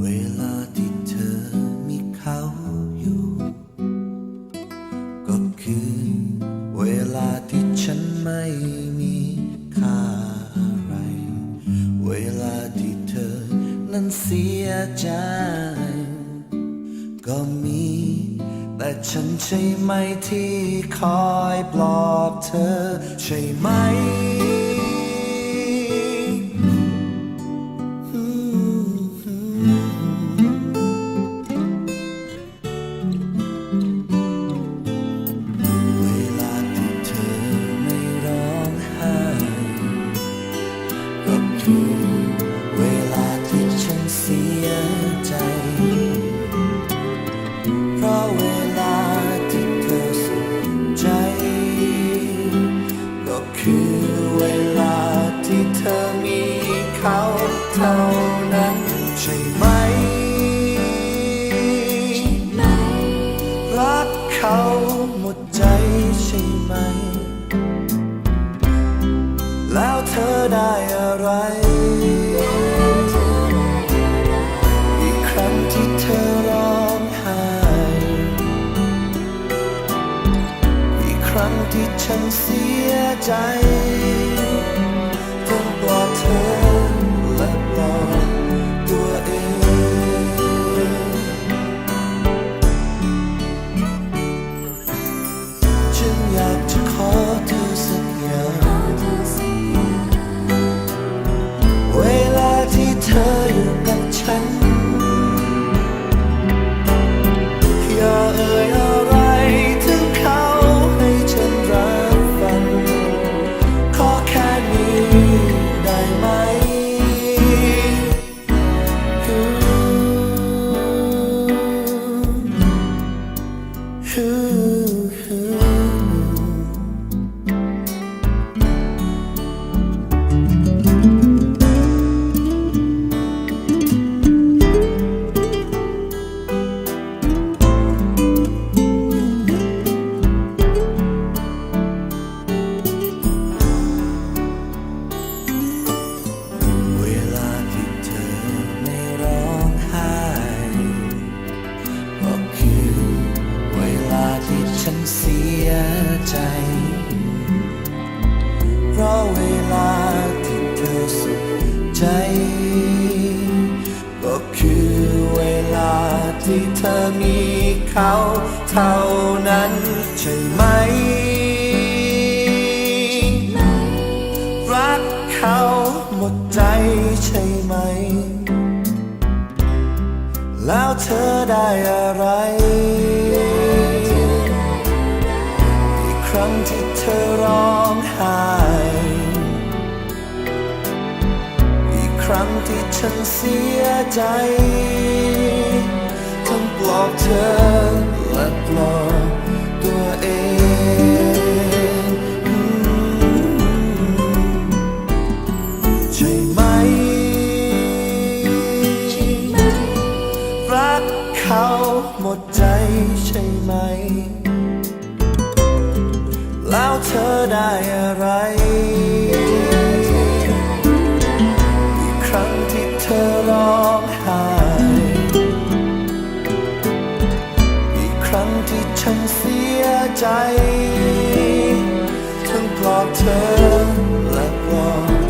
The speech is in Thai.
เวลาที่เธอมีเขาอยู่ ก็คือเวลาที่ฉันไม่มีค่าอะไร เวลาที่เธอนั้นเสียใจ ก็มี แต่ฉันใช่ไหมที่คอยปลอบเธอใช่ไหม เขาหมดใจใช่ไหม แล้วเธอได้อะไร อีกครั้งที่เธอร้องไห้ อีกครั้งที่ฉันเสียใจ ฉันอ เสียใจ เพราะเวลาที่เธอสุขใจ ก็คือเวลาที่เธอมีเขาเท่านั้นใช่ไหม รักเขาหมดใจใช่ไหม แล้วเธอได้อะไร ที่เธอร้องไห้ อีกครั้งที่ฉันเสียใจทั้งปลอบเธอและปลอบตัวเองใช่ไหมรักเขาหมดใจใช่ไหม แล้วเธอได้อะไร อีกครั้งที่เธอร้องไห้อีกครั้งที่ฉันเสียใจ ทั้งปลอบเธอและปลอบตัวเอง